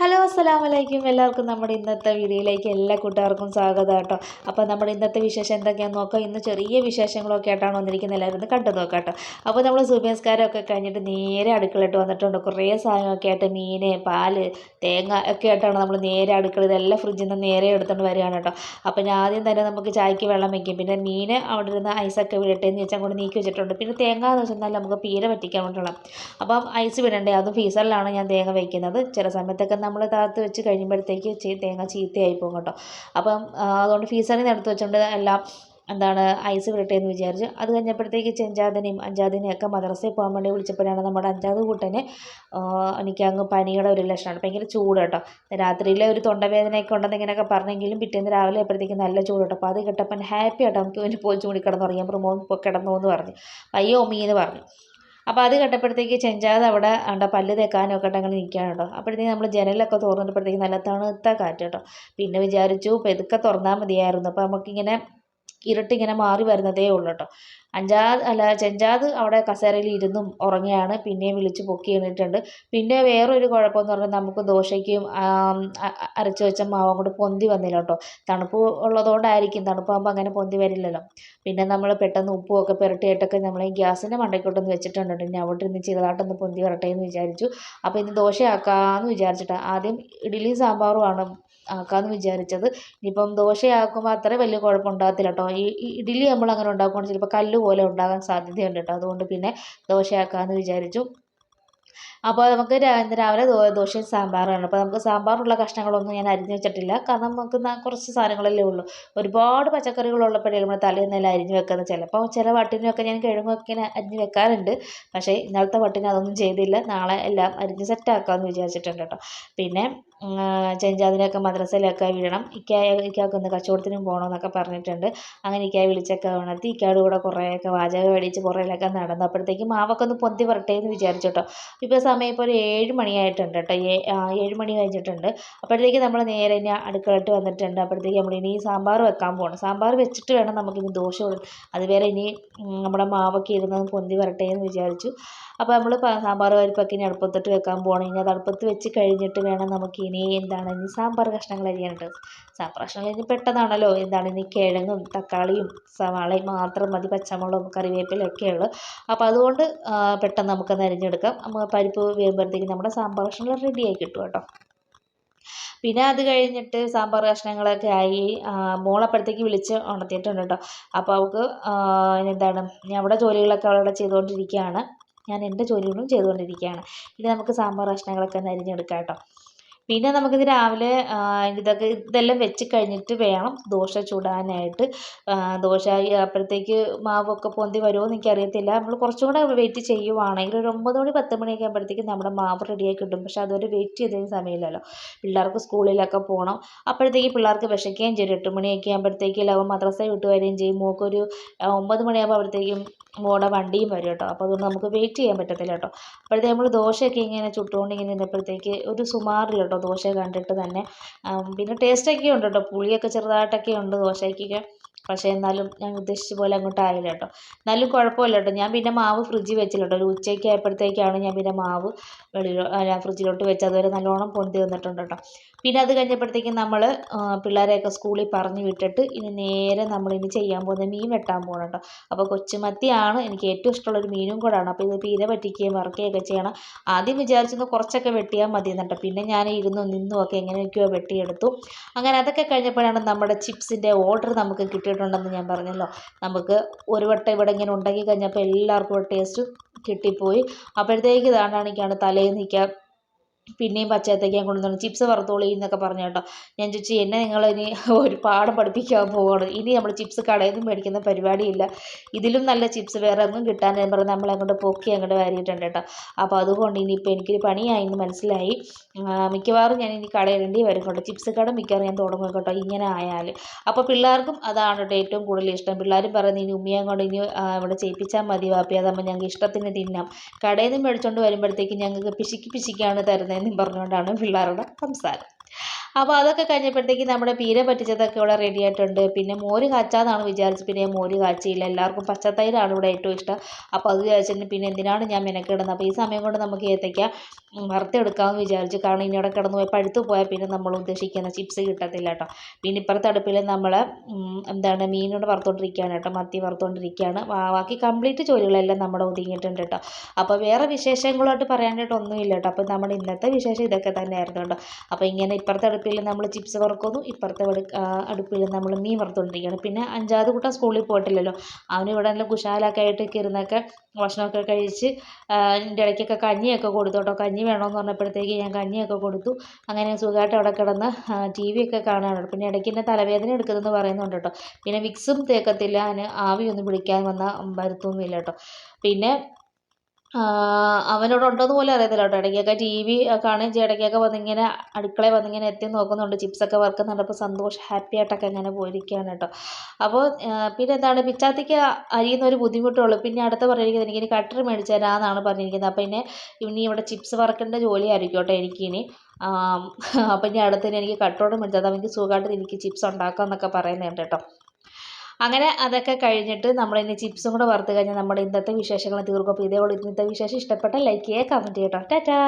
Hello അസ്സാം വലൈക്കും എല്ലാവർക്കും നമ്മുടെ ഇന്നത്തെ വീഡിയോയിലേക്ക് എല്ലാ കൂട്ടുകാർക്കും സ്വാഗതം കേട്ടോ. അപ്പോൾ നമ്മുടെ ഇന്നത്തെ വിശേഷം എന്തൊക്കെയാണെന്ന് നോക്കാം. ഇന്ന് ചെറിയ വിശേഷങ്ങളൊക്കെ ആയിട്ടാണ് വന്നിരിക്കുന്നത്. എല്ലാവരും കണ്ടു നോക്കാം കേട്ടോ. അപ്പോൾ നമ്മൾ സുബേസ്കാരമൊക്കെ കഴിഞ്ഞിട്ട് നേരെ അടുക്കളയിട്ട് വന്നിട്ടുണ്ട്. കുറേ സാധനമൊക്കെ ആയിട്ട് മീൻ പാൽ തേങ്ങ ഒക്കെ ആയിട്ടാണ് നമ്മൾ നേരെ അടുക്കള ഇതെല്ലാം ഫ്രിഡ്ജിൽ നിന്ന് നേരെ എടുത്തുകൊണ്ട് വരികയാണ് കേട്ടോ. അപ്പോൾ ഞാൻ ആദ്യം തന്നെ നമുക്ക് ചായക്ക് വെള്ളം വയ്ക്കും പിന്നെ മീൻ അവിടെ ഇരുന്ന് ഐസൊക്കെ വിടട്ടെ എന്ന് വെച്ചാൽ കൊണ്ട് നീക്കി വെച്ചിട്ടുണ്ട്. പിന്നെ തേങ്ങ എന്ന് വെച്ചാൽ നമുക്ക് പീര പറ്റിക്കാൻ വേണ്ടിയുള്ള അപ്പം ഐസ് വിടണ്ടേ അതും ഫീസറിലാണ് ഞാൻ തേങ്ങ വയ്ക്കുന്നത് ചില സമയത്തൊക്കെ നമ്മൾ താത്ത് വെച്ച് കഴിയുമ്പോഴത്തേക്ക് തേങ്ങ ചീത്തയായി പോകും കേട്ടോ. അപ്പം അതുകൊണ്ട് ഫീസറിൽ നിന്ന് എടുത്ത് വെച്ചുകൊണ്ട് എല്ലാം എന്താണ് ഐസ് വിടട്ടെ എന്ന് വിചാരിച്ചു അത് കഴിഞ്ഞപ്പോഴത്തേക്ക് ചെഞ്ചാതനെയും അഞ്ചാതനെയും ഒക്കെ മദ്രസയിൽ പോകാൻ വേണ്ടി വിളിച്ചപ്പോഴാണ് നമ്മുടെ അഞ്ചാത് കൂട്ടനെ എനിക്ക് അങ്ങ് പനിയുടെ ഒരു ലക്ഷണമാണ് ഭയങ്കര ചൂട് കേട്ടോ. രാത്രിയിലെ ഒരു തൊണ്ടവേദനയൊക്കെ ഉണ്ടെന്ന് ഇങ്ങനെയൊക്കെ പറഞ്ഞെങ്കിലും പിറ്റേന്ന് രാവിലെ ആയപ്പോഴത്തേക്ക് നല്ല ചൂട് കേട്ടോ. അപ്പോൾ അത് കേട്ടപ്പോൾ ഹാപ്പി ആട്ടോ നമുക്ക് വേണ്ടി പോയി ചൂടി കിടന്നുറങ്ങി പ്രമോദ് മോൻ കിടന്നു എന്ന് പറഞ്ഞു. അയ്യോ മീ എന്ന് പറഞ്ഞു. അപ്പോൾ അത് കണ്ടപ്പോഴത്തേക്ക് ചെഞ്ചാതെ അവിടെ അവിടെ പല്ല് തേക്കാനും ഒക്കെ ആയിട്ട് അങ്ങനെ നിൽക്കുകയാണ് കേട്ടോ. അപ്പോഴത്തേക്ക് നമ്മൾ ജനലൊക്കെ തുറന്നിട്ടപ്പോഴത്തേക്ക് നല്ല തണുത്ത കാറ്റ് കേട്ടോ. പിന്നെ വിചാരിച്ചു പെതുക്കെ തുറന്നാൽ മതിയായിരുന്നു. അപ്പോൾ നമുക്കിങ്ങനെ ഇരുട്ടിങ്ങനെ മാറി വരുന്നതേ ഉള്ളൂ കേട്ടോ അഞ്ചാത് അല്ല ചെഞ്ചാത് അവിടെ കസേരയിൽ ഇരുന്നും ഉറങ്ങിയാണ് പിന്നെയും വിളിച്ച് പൊക്കി എണ്ണിട്ടുണ്ട് പിന്നെ വേറൊരു കുഴപ്പമെന്ന് പറഞ്ഞാൽ നമുക്ക് ദോശയ്ക്കും അരച്ചു വെച്ച മാവും കൂടെ പൊന്തി വന്നില്ല കേട്ടോ തണുപ്പ് ഉള്ളതുകൊണ്ടായിരിക്കും തണുപ്പാകുമ്പോൾ അങ്ങനെ പൊന്തി വരില്ലല്ലോ. പിന്നെ നമ്മൾ പെട്ടെന്ന് ഉപ്പും ഒക്കെ പുരട്ടിയിട്ടൊക്കെ നമ്മൾ ഈ ഗ്യാസിന്റെ മണ്ടയ്ക്കോട്ടൊന്ന് വെച്ചിട്ടുണ്ട് ഇനി അവിടെ ഇരുന്ന് ചെറുതായിട്ടൊന്ന് പൊന്തി വരട്ടെ എന്ന് വിചാരിച്ചു. അപ്പോൾ ഇനി ദോശയാക്കാമെന്ന് വിചാരിച്ചിട്ടാണ്. ആദ്യം ഇഡ്ഡലിയും സാമ്പാറുമാണ് ആക്കാമെന്ന് വിചാരിച്ചത്. ഇനിയിപ്പം ദോശയാക്കുമ്പോൾ അത്ര വലിയ കുഴപ്പമുണ്ടാകത്തില്ല കേട്ടോ ഈ ഇഡ്ഡലി നമ്മൾ അങ്ങനെ ഉണ്ടാക്കുകയാണെങ്കിൽ ചിലപ്പോൾ കല്ല് പോലെ ഉണ്ടാകാൻ സാധ്യതയുണ്ട് കേട്ടോ അതുകൊണ്ട് പിന്നെ ദോശയാക്കാമെന്ന് വിചാരിച്ചു. അപ്പോൾ നമുക്ക് ഇന്ന് രാവിലെ ദോശയും സാമ്പാറാണ് അപ്പോൾ നമുക്ക് സാമ്പാറിനുള്ള കഷ്ണങ്ങളൊന്നും ഞാൻ അരിഞ്ഞു വെച്ചിട്ടില്ല. കാരണം നമുക്ക് കുറച്ച് സാധനങ്ങളല്ലേ ഉള്ളൂ. ഒരുപാട് പച്ചക്കറികൾ ഉള്ളപ്പോഴേ നമ്മൾ തലേന്നെല്ലാം അരിഞ്ഞു വെക്കുന്നത് ചിലപ്പോൾ ചില വട്ടിനൊക്കെ ഞാൻ കിഴങ്ങൊക്കെ അരിഞ്ഞ് വെക്കാറുണ്ട്. പക്ഷേ ഇന്നലത്തെ വട്ടിന് അതൊന്നും ചെയ്തില്ല. നാളെ എല്ലാം അരിഞ്ഞ് സെറ്റാക്കാമെന്ന് വിചാരിച്ചിട്ടുണ്ട് കേട്ടോ പിന്നെ ചെഞ്ചാതിനൊക്കെ മദ്രസയിലൊക്കെ വിടണം. ഇക്കായ ഇക്കാക്ക് ഒന്ന് കച്ചവടത്തിനും പോകണമെന്നൊക്കെ പറഞ്ഞിട്ടുണ്ട്. അങ്ങനെ ഇക്കായ വിളിച്ചൊക്കെ ഉണർത്തി ഇക്കയുടെ കൂടെ കുറേയൊക്കെ വാചകം മേടിച്ച് കുറേയൊക്കെ നടന്നു അപ്പോഴത്തേക്കും മാവൊക്കെ ഒന്ന് പൊന്തി വരട്ടെ എന്ന് വിചാരിച്ചു കേട്ടോ ഇപ്പോൾ സമയം ഇപ്പോൾ ഒരു ഏഴ് മണിയായിട്ടുണ്ട് കേട്ടോ ഏഴ് മണി കഴിഞ്ഞിട്ടുണ്ട്. അപ്പോഴത്തേക്ക് നമ്മൾ നേരെ ഇനി അടുക്കളയിട്ട് വന്നിട്ടുണ്ട്. അപ്പോഴത്തേക്ക് നമ്മൾ ഇനി സാമ്പാർ വെക്കാൻ പോകണം സാമ്പാർ വെച്ചിട്ട് വേണം നമുക്കിനി ദോശ അതുവരെ ഇനി നമ്മുടെ മാവൊക്കെ ഇരുന്ന് പൊന്തി വരട്ടെ എന്ന് വിചാരിച്ചു അപ്പോൾ നമ്മൾ സാമ്പാർ പരിപ്പൊക്കെ ഇനി അടുപ്പത്തിട്ട് വെക്കാൻ പോകണം ഇനി അത് അടുപ്പത്ത് വെച്ച് കഴിഞ്ഞിട്ട് വേണം നമുക്ക് ഇനി എന്താണ്? ഇനി സാമ്പാർ കഷ്ണങ്ങൾ അരിയാനുണ്ട്. സാമ്പാർ കഷ്ണങ്ങൾ ഇനി പെട്ടെന്നാണല്ലോ എന്താണ്? ഇനി കിഴങ്ങും തക്കാളിയും സവാളയും മാത്രം മതി. പച്ചമുളകും കറിവേപ്പിലൊക്കെ ഉള്ളു. അപ്പോൾ അതുകൊണ്ട് പെട്ടെന്ന് നമുക്കത് അരിഞ്ഞെടുക്കാം. പരിപ്പ് വേകുമ്പോഴത്തേക്ക് നമ്മുടെ സാമ്പാർ കഷ്ണങ്ങൾ റെഡിയായി കിട്ടും കേട്ടോ. പിന്നെ അത് കഴിഞ്ഞിട്ട് സാമ്പാർ കഷ്ണങ്ങളൊക്കെ ആയി മോളപ്പോഴത്തേക്ക് വിളിച്ച് ഉണർത്തിയിട്ടുണ്ട് കേട്ടോ. അപ്പോൾ അവൾക്ക് എന്താണ്? അവിടെ ജോലികളൊക്കെ അവളവിടെ ചെയ്തുകൊണ്ടിരിക്കുകയാണ്. ഞാൻ എന്റെ ജോലികളും ചെയ്തുകൊണ്ടിരിക്കുകയാണ്. ഇനി നമുക്ക് സാമ്പാർ കഷ്ണങ്ങളൊക്കെ ഒന്ന് അരിഞ്ഞെടുക്കാം കേട്ടോ. പിന്നെ നമുക്കിത് രാവിലെ ഇതൊക്കെ ഇതെല്ലാം വെച്ച് കഴിഞ്ഞിട്ട് വേണം ദോശ ചുടാനായിട്ട്. ദോശ അപ്പോഴത്തേക്ക് മാവൊക്കെ പൊന്തി വരുമോ എന്ന് എനിക്കറിയത്തില്ല. നമ്മൾ കുറച്ചും കൂടെ വെയിറ്റ് ചെയ്യുവാണെങ്കിൽ ഒരു ഒമ്പത് മണി പത്ത് മണിയൊക്കെ ആകുമ്പോഴത്തേക്ക് നമ്മുടെ മാവ് റെഡിയായി കിട്ടും. പക്ഷേ അതുവരെ വെയിറ്റ് ചെയ്തതിന് സമയമില്ലല്ലോ. പിള്ളേർക്ക് സ്കൂളിലൊക്കെ പോകണം. അപ്പോഴത്തേക്ക് പിള്ളേർക്ക് വിശക്കുകയും ചെയ്യും. എട്ട് മണിയൊക്കെ ആകുമ്പോഴത്തേക്ക് ലവൻ മദ്രസ വിട്ട് വരികയും ചെയ്യും. മോക്കൊരു ഒമ്പത് മണിയാകുമ്പോൾ മോടെ വണ്ടിയും വരും കേട്ടോ. അപ്പോൾ അതുകൊണ്ട് നമുക്ക് വെയിറ്റ് ചെയ്യാൻ പറ്റത്തില്ല കേട്ടോ. അപ്പോഴത്തേക്ക് നമ്മൾ ദോശയൊക്കെ ഇങ്ങനെ ചുട്ടുകൊണ്ട് ഇങ്ങനെ നിന്നപ്പോഴത്തേക്ക് ഒരു സുമാറില്ല കേട്ടോ ദോശ കണ്ടിട്ട് തന്നെ. പിന്നെ ടേസ്റ്റൊക്കെ ഉണ്ട് കേട്ടോ. പുളിയൊക്കെ ചെറുതായിട്ടൊക്കെ ഉണ്ട് ദോശയ്ക്കൊക്കെ. പക്ഷേ എന്നാലും ഞാൻ ഉദ്ദേശിച്ച പോലെ അങ്ങോട്ട് ആയില്ല കേട്ടോ. എന്നാലും കുഴപ്പമില്ല കേട്ടോ. ഞാൻ പിന്നെ മാവ് ഫ്രിഡ്ജിൽ വെച്ചില്ല കേട്ടോ. ഒരു ഉച്ചയ്ക്ക് ആയപ്പോഴത്തേക്കാണ് ഞാൻ പിന്നെ മാവ് വെളിയിലോ ഫ്രിഡ്ജിലോട്ട് വെച്ച് അതുവരെ നല്ലോണം പൊന്തി വന്നിട്ടുണ്ട് കേട്ടോ. പിന്നെ അത് കഴിഞ്ഞപ്പോഴത്തേക്കും നമ്മൾ പിള്ളേരെയൊക്കെ സ്കൂളിൽ പറഞ്ഞു വിട്ടിട്ട് ഇനി നേരെ നമ്മൾ ഇനി ചെയ്യാൻ പോകുന്ന മീൻ വെട്ടാൻ പോകണം കേട്ടോ. അപ്പോൾ കൊച്ചുമത്തിയാണ് എനിക്ക് ഏറ്റവും ഇഷ്ടമുള്ള ഒരു മീനും കൂടാണ്. അപ്പോൾ ഇത് പീര പറ്റിക്കുകയും വറക്കുകയൊക്കെ ചെയ്യണം. ആദ്യം വിചാരിച്ചൊന്ന് കുറച്ചൊക്കെ വെട്ടിയാൽ മതി എന്നിട്ട് പിന്നെ ഞാൻ ഇരുന്നു നിന്നും ഒക്കെ എങ്ങനെയൊക്കെയോ വെട്ടിയെടുത്തു. അങ്ങനെ അതൊക്കെ കഴിഞ്ഞപ്പോഴാണ് നമ്മുടെ ചിപ്സിന്റെ ഓർഡർ നമുക്ക് കിട്ടിയിട്ടുണ്ടെന്ന് ഞാൻ പറഞ്ഞല്ലോ. നമുക്ക് ഒരു വട്ടം ഇവിടെ ഇങ്ങനെ ഉണ്ടാക്കി കഴിഞ്ഞപ്പോൾ എല്ലാവർക്കും ടേസ്റ്റ് കിട്ടിപ്പോയി. അപ്പോഴത്തേക്ക് ഇതാണ്ടാണിക്കാണ് തലേന്ന് നിൽക്കാൻ പിന്നെയും പച്ചത്തേക്കാൻ കൊണ്ടുവന്നു. ചിപ്സ് വറുത്തോളി എന്നൊക്കെ പറഞ്ഞു കേട്ടോ. ഞാൻ ചോദിച്ചു എന്നെ നിങ്ങൾ ഇനി ഒരു പാഠം പഠിപ്പിക്കാൻ പോവാണ്. ഇനി നമ്മൾ ചിപ്സ് കടയിൽ നിന്ന് മേടിക്കുന്ന പരിപാടിയില്ല. ഇതിലും നല്ല ചിപ്സ് വേറെ ഒന്നും കിട്ടാൻ ഞാൻ പറഞ്ഞ് നമ്മളെ അങ്ങോട്ട് പൊക്കി അങ്ങോട്ട് വാരിയിട്ടുണ്ട് കേട്ടോ. അപ്പോൾ അതുകൊണ്ട് ഇനിയിപ്പോൾ എനിക്കൊരു പണിയായി എന്ന് മനസ്സിലായി. മിക്കവാറും ഞാൻ ഇനി കടയിടേണ്ടി വരും കേട്ടോ. ചിപ്സ് കട മിക്കവാറും ഞാൻ തുടങ്ങും കേട്ടോ ഇങ്ങനെ ആയാൽ അപ്പോൾ പിള്ളേർക്കും അതാണ് കേട്ടോ ഏറ്റവും കൂടുതൽ ഇഷ്ടം. പിള്ളേരും പറയുന്നത് ഇനി ഉമ്മിയെ കൊണ്ട് ഇനി ഇവിടെ ചെയ്യിപ്പിച്ചാൽ മതി വാപ്പി. അതാകുമ്പോൾ ഞങ്ങൾക്ക് ഇഷ്ടത്തിന് തിന്നാം. കടയിൽ നിന്ന് മേടിച്ചുകൊണ്ട് വരുമ്പോഴത്തേക്കും ഞങ്ങൾക്ക് പിശുക്കി പിശുക്കിയാണ് തരുന്നതെന്നും പറഞ്ഞുകൊണ്ടാണ് പിള്ളേരുടെ സംസാരം. അപ്പോൾ അതൊക്കെ കഴിഞ്ഞപ്പോഴത്തേക്ക് നമ്മുടെ പീര പറ്റിച്ചതൊക്കെ ഇവിടെ റെഡി ആയിട്ടുണ്ട്. പിന്നെ മോര് കാച്ചാന്നാണ് വിചാരിച്ചത്. പിന്നെ മോര് കാച്ചിയില്ല. എല്ലാവർക്കും പച്ചത്തൈരാണ് ഇവിടെ ഏറ്റവും ഇഷ്ടം. അപ്പോൾ അത് വിചാരിച്ചിട്ട് പിന്നെ എന്തിനാണ് ഞാൻ മെനക്കിടുന്നത്? അപ്പോൾ ഈ സമയം കൊണ്ട് നമുക്ക് ഏത്തയ്ക്ക വറുത്തെടുക്കാമെന്ന് വിചാരിച്ചു. കാരണം ഇനി അവിടെ കിടന്ന് പോയി പഴുത്തു പോയാൽ പിന്നെ നമ്മൾ ഉദ്ദേശിക്കുന്ന ചിപ്സ് കിട്ടത്തില്ല കേട്ടോ. പിന്നെ ഇപ്പുറത്തെ അടുപ്പിൽ നമ്മൾ എന്താണ് മീനോട് വറുത്തുകൊണ്ടിരിക്കുകയാണ് കേട്ടോ. മത്തി വറുത്തുകൊണ്ടിരിക്കുകയാണ് ബാക്കി കംപ്ലീറ്റ് ജോലികളെല്ലാം നമ്മുടെ ഒതുങ്ങിയിട്ടുണ്ട് കേട്ടോ. അപ്പോൾ വേറെ വിശേഷങ്ങളായിട്ട് പറയാനായിട്ട് ഒന്നുമില്ല കേട്ടോ. അപ്പോൾ നമ്മുടെ ഇന്നത്തെ വിശേഷം ഇതൊക്കെ തന്നെയായിരുന്നു കേട്ടോ. അപ്പോൾ ഇങ്ങനെ ഇപ്പുറത്തെ അടുപ്പിൽ നമ്മൾ ചിപ്സ് വറുക്കുന്നു ഇപ്പുറത്തെ അടുപ്പിൽ നമ്മൾ മീൻ വറുത്തുകൊണ്ടിരിക്കുകയാണ്. പിന്നെ അഞ്ചാമത് കൂട്ടം സ്കൂളിൽ പോയിട്ടില്ലല്ലോ. അവനിവിടെ നല്ല കുശാലൊക്കെ ആയിട്ട് ഇരുന്നൊക്കെ ഭക്ഷണമൊക്കെ കഴിച്ച് എന്റെ ഇടയ്ക്കൊക്കെ കഞ്ഞിയൊക്കെ കൊടുത്തു കേട്ടോ. കഞ്ഞി വേണമെന്ന് പറഞ്ഞപ്പോഴത്തേക്ക് ഞാൻ കഞ്ഞിയൊക്കെ കൊടുത്തു. അങ്ങനെ സുഖമായിട്ട് അവിടെ കിടന്ന് ടി വി ഒക്കെ കാണാനുണ്ട് പിന്നെ ഇടയ്ക്ക് എന്നെ തലവേദന എടുക്കുന്നതെന്ന് പറയുന്നുണ്ട് കേട്ടോ. പിന്നെ വിക്സും തേക്കത്തില്ല. അതിന് ആവിയൊന്നും പിടിക്കാൻ വന്ന വരുത്തൊന്നുമില്ല കേട്ടോ. പിന്നെ അവനോട് ഉണ്ടോയെന്ന് പോലും അറിയത്തില്ല കേട്ടോ. ഇടയ്ക്കൊക്കെ ടി വി ചെയ്യും. ഇടയ്ക്കൊക്കെ വന്നിങ്ങനെ അടുക്കളയിൽ വന്നിങ്ങനെ എത്തി നോക്കുന്നുണ്ട്. ചിപ്സൊക്കെ വറുക്കുന്നുണ്ട് അപ്പോൾ സന്തോഷം ഹാപ്പി ആയിട്ടൊക്കെ അങ്ങനെ പോയിരിക്കുകയാണ് കേട്ടോ. അപ്പോൾ പിന്നെ എന്താണ്? പിച്ചാത്തിക്ക് അരിയുന്ന ഒരു ബുദ്ധിമുട്ടുള്ളൂ പിന്നെ അടുത്ത പറഞ്ഞിരിക്കുന്നത് എനിക്കിനി കട്ടർ മേടിച്ച് തരാമെന്നാണ് പറഞ്ഞിരിക്കുന്നത്. അപ്പോൾ പിന്നെ ഇനി ഇവിടെ ചിപ്സ് വറുക്കേണ്ട ജോലിയായിരിക്കും കേട്ടോ എനിക്കിനി. അപ്പോൾ ഇനി അടുത്തതിന് എനിക്ക് കട്ടോട് മേടിച്ചത് എനിക്ക് സുഖമായിട്ട് എനിക്ക് ചിപ്സ് ഉണ്ടാക്കാം എന്നൊക്കെ പറയുന്നുണ്ട് കേട്ടോ. അങ്ങനെ അതൊക്കെ കഴിഞ്ഞിട്ട് നമ്മൾ ഇനി ചിപ്സും കൂടെ വറുത്ത് കഴിഞ്ഞാൽ നമ്മുടെ ഇന്നത്തെ വിശേഷങ്ങൾ തീർക്കും. അപ്പോൾ ഇതേപോലെ ഇന്നത്തെ വിശേഷം ഇഷ്ടപ്പെട്ട ലൈക്ക് ചെയ്യുക കമന്റ് ചെയ്യട്ടോ ടാറ്റാ.